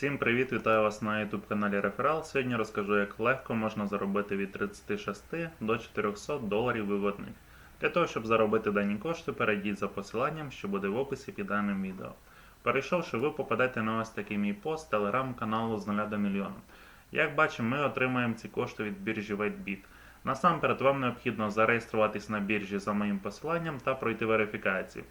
Всім привіт, вітаю вас на YouTube каналі Реферал. Сьогодні розкажу, як легко можна заробити від 36 до 400 доларів виводних. Для того, щоб заробити дані кошти, перейдіть за посиланням, що буде в описі під даним відео. Перейшовши, ви попадете на ось такий мій пост телеграм-каналу з 0 до мільйона. Як бачимо, ми отримаємо ці кошти від біржі WhiteBit. Насамперед, вам необхідно зареєструватись на біржі за моїм посиланням та пройти верифікацію.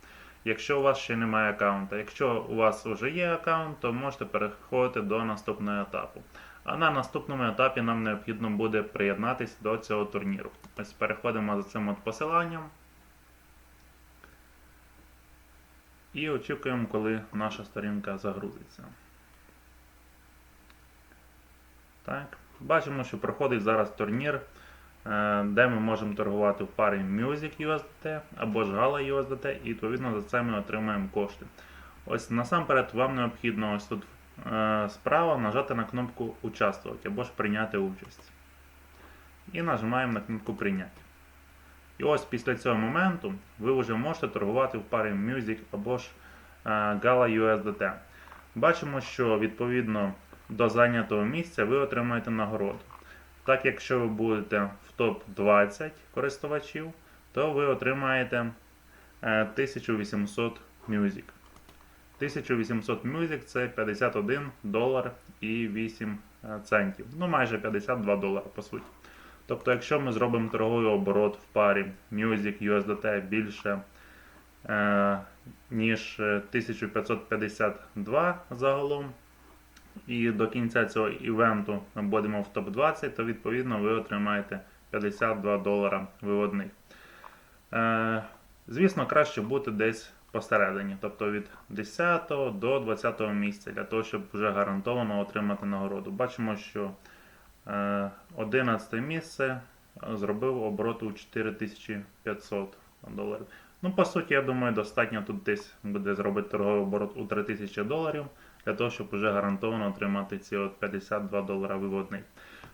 Якщо у вас ще немає аккаунта, якщо у вас вже є аккаунт, то можете переходити до наступного етапу. А на наступному етапі нам необхідно буде приєднатися до цього турніру. Ось переходимо за цим от посиланням. І очікуємо, коли наша сторінка загрузиться. Так. Бачимо, що проходить зараз турнір, де ми можемо торгувати в парі Music USDT або ж Gala USDT, і відповідно за це ми отримаємо кошти. Ось насамперед вам необхідно ось тут е, справа нажати на кнопку Участвувати або ж прийняти участь. І нажимаємо на кнопку Прийняти. І ось після цього моменту ви вже можете торгувати в парі Music або ж е, Gala USDT. Бачимо, що відповідно до зайнятого місця ви отримаєте нагороду. Так, якщо ви будете в топ-20 користувачів, то ви отримаєте е, 1800 Music. 1800 Music це 51 долар і 8 е, центів. Ну, майже 52 долари по суті. Тобто, якщо ми зробимо торговий оборот в парі Music USDT більше е, ніж 1552 загалом, і до кінця цього івенту ми будемо в топ-20, то відповідно ви отримаєте 52 долара виводних. Е, звісно, краще бути десь посередині, тобто від 10 до 20 місця, для того, щоб вже гарантовано отримати нагороду. Бачимо, що е, 11 місце зробив оборот у 4500 доларів. Ну, по суті, я думаю, достатньо тут десь буде зробити торговий оборот у 3000 доларів для того, щоб вже гарантовано отримати ці от 52 долара виводний.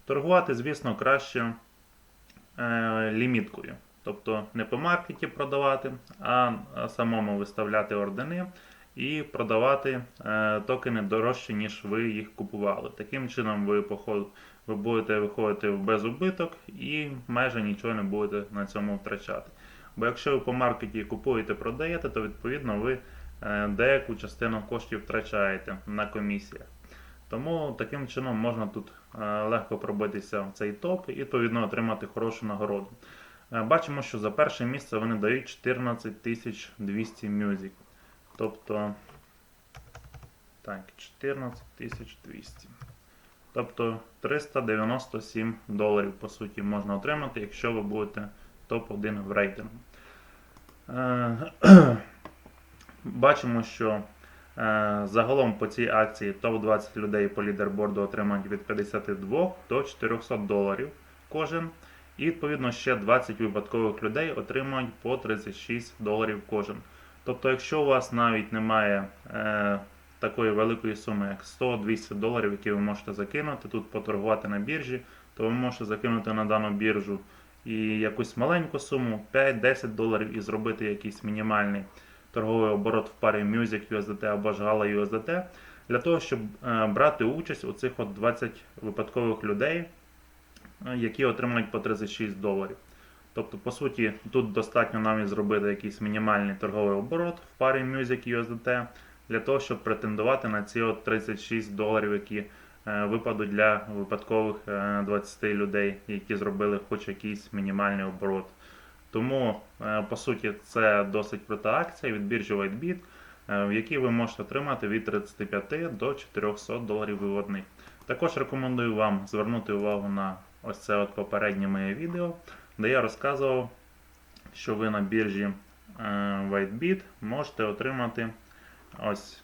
Торгувати, звісно, краще е, ліміткою. Тобто не по маркеті продавати, а самому виставляти ордени і продавати е, токени дорожче, ніж ви їх купували. Таким чином ви, поход, ви будете виходити в безубиток і майже нічого не будете на цьому втрачати. Бо якщо ви по маркеті купуєте, продаєте, то відповідно ви деяку частину коштів втрачаєте на комісіях. Тому таким чином можна тут е, легко пробитися в цей топ і відповідно отримати хорошу нагороду. Е, Бачимо, що за перше місце вони дають 14 200 music. Тобто. Так, 14 200. Тобто 397 доларів, по суті, можна отримати, якщо ви будете топ-1 в рейтингу. Бачимо, що е, загалом по цій акції топ-20 людей по лідерборду отримають від 52 до 400 доларів кожен. І відповідно ще 20 випадкових людей отримують по 36 доларів кожен. Тобто, якщо у вас навіть немає е, такої великої суми, як 100-200 доларів, які ви можете закинути, тут поторгувати на біржі, то ви можете закинути на дану біржу і якусь маленьку суму, 5-10 доларів, і зробити якийсь мінімальний торговий оборот в парі Music USDT або ж Gala USDT, для того, щоб е, брати участь у цих от 20 випадкових людей, е, які отримують по 36 доларів. Тобто, по суті, тут достатньо навіть зробити якийсь мінімальний торговий оборот в парі Music USDT, для того, щоб претендувати на ці от 36 доларів, які е, випадуть для випадкових е, 20 людей, які зробили хоч якийсь мінімальний оборот. Тому, е, по суті, це досить крута акція від біржі WhiteBit, е, в якій ви можете отримати від 35 до 400 доларів виводних. Також рекомендую вам звернути увагу на ось це от попереднє моє відео, де я розказував, що ви на біржі е, WhiteBit можете отримати ось,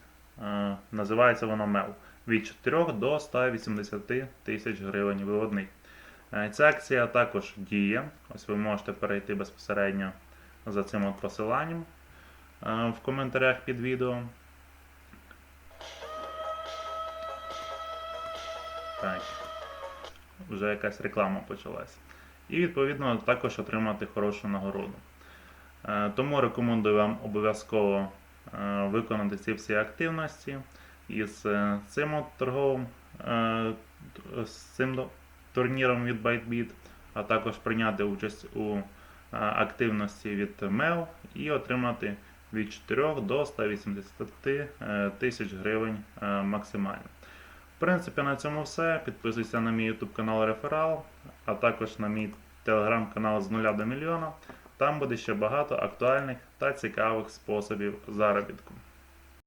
називається воно MEL, від 4 до 180 тисяч гривень виводних. Е, Ця акція також діє. Ось ви можете перейти безпосередньо за цим от посиланням е, в коментарях під відео. Так, вже якась реклама почалась. І відповідно також отримати хорошу нагороду. Е, Тому рекомендую вам обов'язково виконати ці всі активності. із цим от торговим з цим турніром від ByteBit, а також прийняти участь у е, активності від MEO і отримати від 4 до 180 е, тисяч гривень е, максимально. В принципі, на цьому все. Підписуйся на мій YouTube канал Реферал, а також на мій телеграм-канал з нуля до мільйона. Там буде ще багато актуальних та цікавих способів заробітку.